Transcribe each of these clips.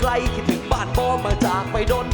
ไกลคิดถึงบ้านพ่อมาจากไปดน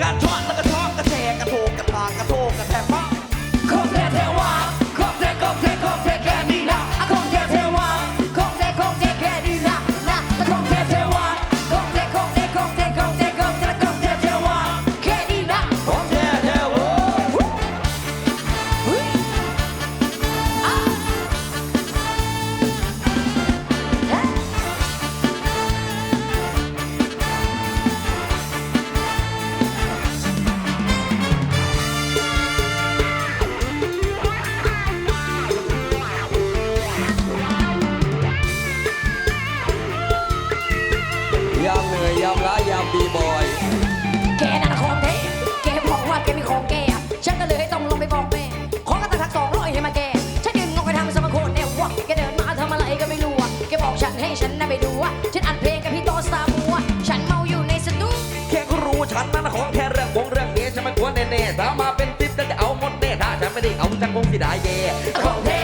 Got ให้ฉันน่ะไปดูว่าฉันอ่านเพลงกับพี่โตซาบัว ฉันเมาอยู่ในสตูแค่ก็รู้ฉันนั้นของแค่เรื่องวงเรื่องนี้ฉันไม่กลัวแน่ๆถ้ามาเป็นติ๊บก็จะเอาหมดแน่ถ้าฉันไม่ได้เอาจันวงที่ได้เย่ของแท้